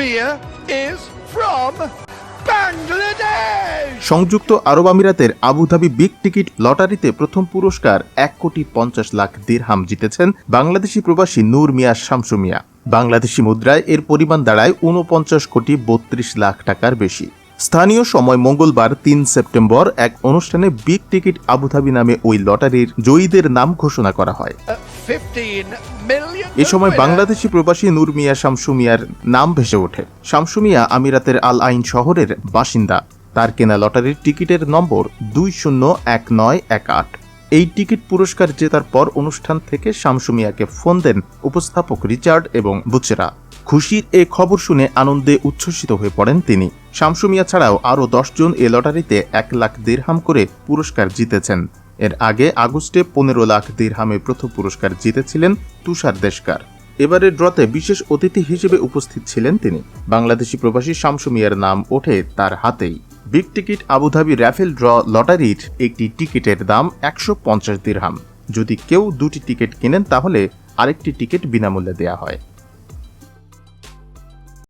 Mia is from. সংযুক্ত আরব আমিরাতের Abu Dhabi big ticket লটারিতে প্রথম পুরস্কার এক কোটি পঞ্চাশ লাখ দিরহাম জিতেছেন বাংলাদেশি প্রবাসী নূর মিয়া শামসু মিয়া বাংলাদেশি মুদ্রায় এর পরিমাণ দাঁড়ায় উনপঞ্চাশ কোটি বত্রিশ লাখ টাকার বেশি স্থানীয় সময় মঙ্গলবার তিন সেপ্টেম্বর এক অনুষ্ঠানে বিগ টিকিট আবুধাবি নামে ওই লটারির জয়ীদের নাম ঘোষণা করা হয়। 15 million. এ সময় বাংলাদেশি প্রবাসী নূর মিয়া শামসুমিয়ার নাম ভেসে ওঠে। শামসুমিয়া আমিরাতের আল আইন শহরের বাসিন্দা। তার কেনা লটারির টিকিটের নম্বর দুই শূন্য এক নয় এক আট। এই টিকিট পুরস্কার জেতার পর অনুষ্ঠান থেকে শামসুমিয়াকে ফোন দেন উপস্থাপক রিচার্ড এবং বুচেরা। খুশির এ খবর শুনে আনন্দে উচ্ছ্বসিত হয়ে পড়েন তিনি। শামসুমিয়া ছাড়াও আরও দশজন এ লটারিতে এক লাখ দেড়হাম করে পুরস্কার জিতেছেন। এর আগে আগস্টে পনেরো লাখ দেড়হামে প্রথম পুরস্কার জিতেছিলেন তুষার দেশকার। এবারের ড্রতে বিশেষ অতিথি হিসেবে উপস্থিত ছিলেন তিনি। বাংলাদেশি প্রবাসী শামসুমিয়ার নাম ওঠে তার হাতেই। Big ticket Abu Dhabi raffle draw লটারির একটি টিকিটের দাম একশো পঞ্চাশ দিরহাম। যদি কেউ দুটি টিকিট কেনেন, তাহলে আরেকটি টিকিট বিনামূল্যে দেয়া হয়।